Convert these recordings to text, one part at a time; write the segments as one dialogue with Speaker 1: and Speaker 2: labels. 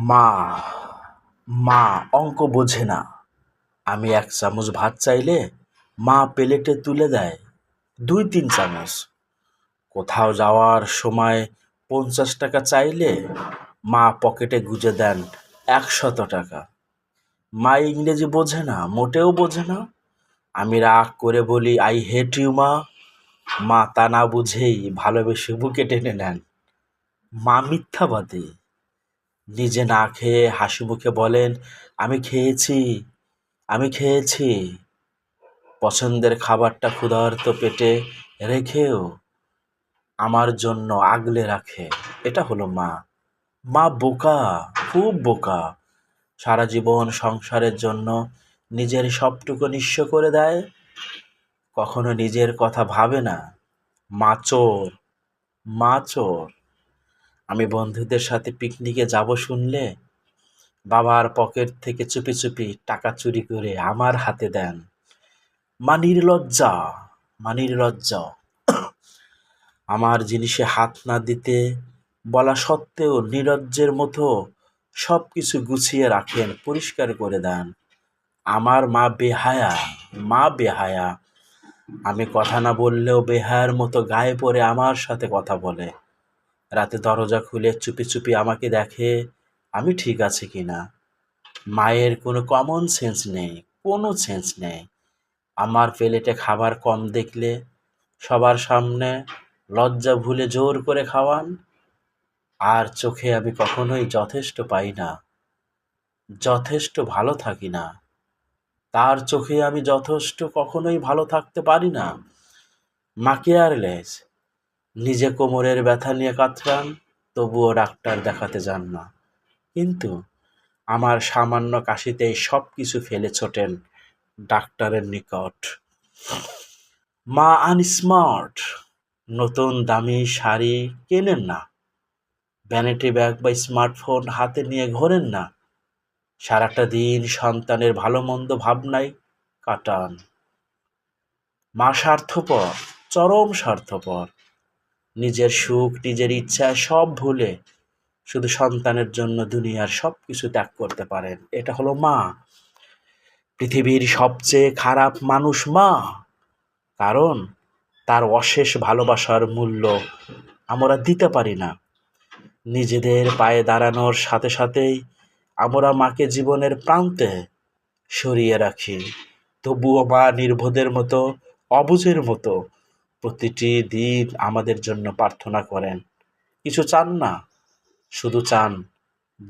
Speaker 1: মা মা, অঙ্ক বোঝে না। আমি এক চামচ ভাত চাইলে মা প্লেটে তুলে দেয়, দুই তিন চামচ। কোথাও যাওয়ার সময় পঞ্চাশ টাকা চাইলে মা পকেটে গুজে দেন একশত টাকা। মা ইংরেজি বোঝে না, মোটেও বোঝে না। আমি রাগ করে বলি, আই হেট ইউ, মা। মা তা না বুঝেই ভালোবেসে বুকে টেনে নেন। মা মিথ্যাবাদী। নিজে না খেয়ে হাসি মুখে বলেন, আমি খেয়েছি আমি খেয়েছি। পছন্দের খাবারটা ক্ষুধার্ত পেটে রেখেও আমার জন্য আগলে রাখে। এটা হলো মা। মা বোকা, খুব বোকা। সারা জীবন সংসারের জন্য নিজের সবটুকু নিঃস্ব করে দেয়, কখনো নিজের কথা ভাবে না। মা চোর মা চোর। আমি বন্ধুদের সাথে পিকনিকে যাব শুনলে বাবার পকেট থেকে চুপি চুপি টাকা চুরি করে আমার হাতে দেন। মা নির্লজ্জা মা নির্লজ্জা আমার জিনিসে হাত না দিতে বলা সত্ত্বেও নিরজ্জের মতো সব কিছু গুছিয়ে রাখেন, পরিষ্কার করে দেন। আমার মা বেহায়া মা বেহায়া। আমি কথা না বললেও বেহায়ার মতো গায়ে পড়ে আমার সাথে কথা বলে। রাতে দরজা খুলে চুপি চুপি আমাকে দেখে, আমি ঠিক আছে কি না? মায়ের কোনো কমন সেন্স নেই, কোনো সেন্স নেই। আমার প্লেটে খাবার কম দেখলে সবার সামনে লজ্জা ভুলে জোর করে খাওয়ান, আর চোখে আমি কখনোই যথেষ্ট পাই না, যথেষ্ট ভালো থাকি না। তার চোখে আমি যথেষ্ট কখনোই ভালো থাকতে পারি না। মা কেয়ারলেস নিজে কোমরের ব্যথা নিয়ে কাতরান, তবুও ডাক্তার দেখাতে যান না। কিন্তু আমার সামান্য কাশিতেই সব কিছু ফেলে ছোটেন ডাক্তারের নিকট। মা আনস্মার্ট, নতুন দামি শাড়ি কেনেন না? ভ্যানিটি ব্যাগ বা স্মার্টফোন হাতে নিয়ে ঘোরেন না? সারাটা দিন সন্তানের ভালো মন্দ ভাবনায় কাটান। মা স্বার্থপর, চরম স্বার্থপর। নিজের সুখ, নিজের ইচ্ছা সব ভুলে শুধু সন্তানের জন্য দুনিয়ার সব কিছু ত্যাগ করতে পারেন। এটা হলো মা। পৃথিবীর সবচেয়ে খারাপ মানুষ মা। কারণ তার অশেষ ভালোবাসার মূল্য আমরা দিতে পারি না। নিজেদের পায়ে দাঁড়ানোর সাথে সাথেই আমরা মাকে জীবনের প্রান্তে সরিয়ে রাখি। তবুও মা নির্বোধের মতো, অবুঝের মতো প্রতিটি দিন আমাদের জন্য প্রার্থনা করেন। কিছু চান না, শুধু চান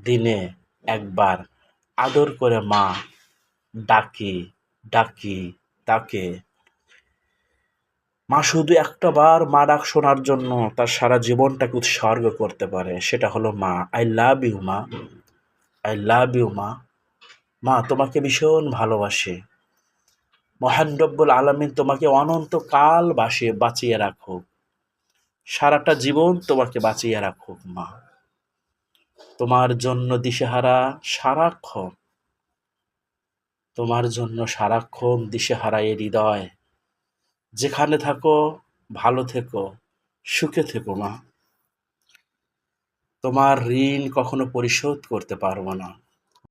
Speaker 1: দিনে একবার আদর করে মা ডাকি ডাকি তাকে। মা শুধু একটা বার মা ডাক শোনার জন্য তার সারা জীবনটাকে উৎসর্গ করতে পারে, সেটা হলো মা আই লাভ ইউ মা। আই লাভ ইউ মা। মা, তোমাকে ভীষণ ভালোবাসে। মহান রব্বুল আলমিন তোমাকে অনন্তকাল বাসে বাঁচিয়ে রাখুক। সারাটা জীবন তোমাকে বাঁচিয়ে রাখুক, মা। তোমার জন্য দিশেহারা সারাক্ষণ। তোমার জন্য সারাক্ষণ দিশেহারা এ হৃদয়। যেখানে থাকো, ভালো থেকো, সুখে থেকো, মা। তোমার ঋণ কখনো পরিশোধ করতে পারব না।